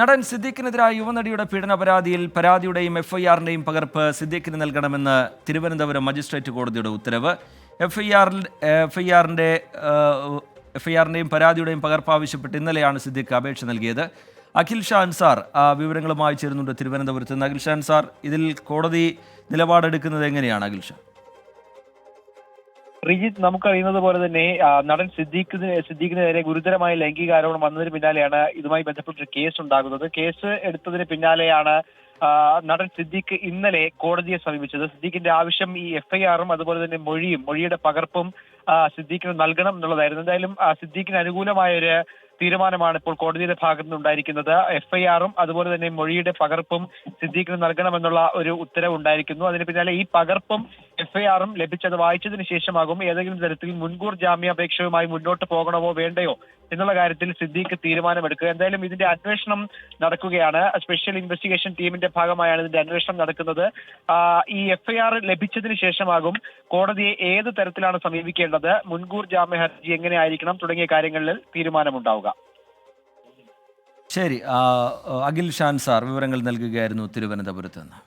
നടൻ സിദ്ദീഖിനെതിരായ യുവനടിയുടെ പീഡന പരാതിയിൽ പരാതിയുടെയും എഫ് ഐ ആറിന്റെയും പകർപ്പ് സിദ്ദീഖിന് നൽകണമെന്ന് തിരുവനന്തപുരം മജിസ്ട്രേറ്റ് കോടതിയുടെ ഉത്തരവ്. എഫ് ഐ ആറിൽ എഫ് ഐ ആറിന്റെ എഫ് ഐ ആറിന്റെയും പരാതിയുടെയും പകർപ്പ് ആവശ്യപ്പെട്ട് ഇന്നലെയാണ് സിദ്ദീഖ് അപേക്ഷ നൽകിയത്. അഖിൽ ഷാ അൻസാർ വിവരങ്ങളുമായി ചേരുന്നുണ്ട് തിരുവനന്തപുരത്ത് നിന്ന്. അഖിൽ ഷാ അൻസാർ ഇതിൽ കോടതി നിലപാടെടുക്കുന്നത് എങ്ങനെയാണ് അഖിൽ ഷാ? റിജിത്ത് നമുക്കറിയുന്നത് പോലെ തന്നെ നടൻ സിദ്ദീഖിന് സിദ്ദീഖിനെതിരെ ഗുരുതരമായ ലൈംഗിക ആരോപണം വന്നതിന് പിന്നാലെയാണ് ഇതുമായി ബന്ധപ്പെട്ട കേസ് ഉണ്ടാകുന്നത്. കേസ് എടുത്തതിന് പിന്നാലെയാണ് നടൻ സിദ്ദീഖ് ഇന്നലെ കോടതിയെ സമീപിച്ചത്. സിദ്ദീഖിന്റെ ആവശ്യം ഈ എഫ്ഐആറും അതുപോലെ തന്നെ മൊഴിയും മൊഴിയുടെ പകർപ്പും സിദ്ദീഖിന് നൽകണം എന്നുള്ളതായിരുന്നു. എന്തായാലും സിദ്ദീഖിന് അനുകൂലമായ ഒരു തീരുമാനമാണ് ഇപ്പോൾ കോടതിയുടെ ഭാഗത്ത് നിന്നുണ്ടായിരിക്കുന്നത് എഫ്ഐആറും അതുപോലെ തന്നെ മൊഴിയുടെ പകർപ്പും സിദ്ദീഖിന് നൽകണമെന്നുള്ള ഒരു ഉത്തരവ് ഉണ്ടായിരിക്കുന്നു. അതിന് പിന്നാലെ ഈ പകർപ്പും എഫ്ഐആറും ലഭിച്ചത് വായിച്ചതിന് ശേഷമാകും ഏതെങ്കിലും തരത്തിൽ മുൻകൂർ ജാമ്യാപേക്ഷയുമായി മുന്നോട്ട് പോകണമോ വേണ്ടയോ എന്നുള്ള കാര്യത്തിൽ സിദ്ദീഖ് തീരുമാനമെടുക്കുക. എന്തായാലും ഇതിന്റെ അന്വേഷണം നടക്കുകയാണ്. സ്പെഷ്യൽ ഇൻവെസ്റ്റിഗേഷൻ ടീമിന്റെ ഭാഗമായാണ് ഇതിന്റെ അന്വേഷണം നടക്കുന്നത്. ഈ എഫ്ഐആർ ലഭിച്ചതിന് ശേഷമാകും കോടതിയെ ഏത് തരത്തിലാണ് സമീപിക്കേണ്ടത്? മുൻകൂർ ജാമ്യ ഹർജി എങ്ങനെയായിരിക്കണം? തുടങ്ങിയ കാര്യങ്ങളിൽ തീരുമാനമുണ്ടാവുക. ശരി അഖിൽ ഷാൻ സാർ വിവരങ്ങൾ നൽകുകയായിരുന്നു തിരുവനന്തപുരത്ത് നിന്ന്.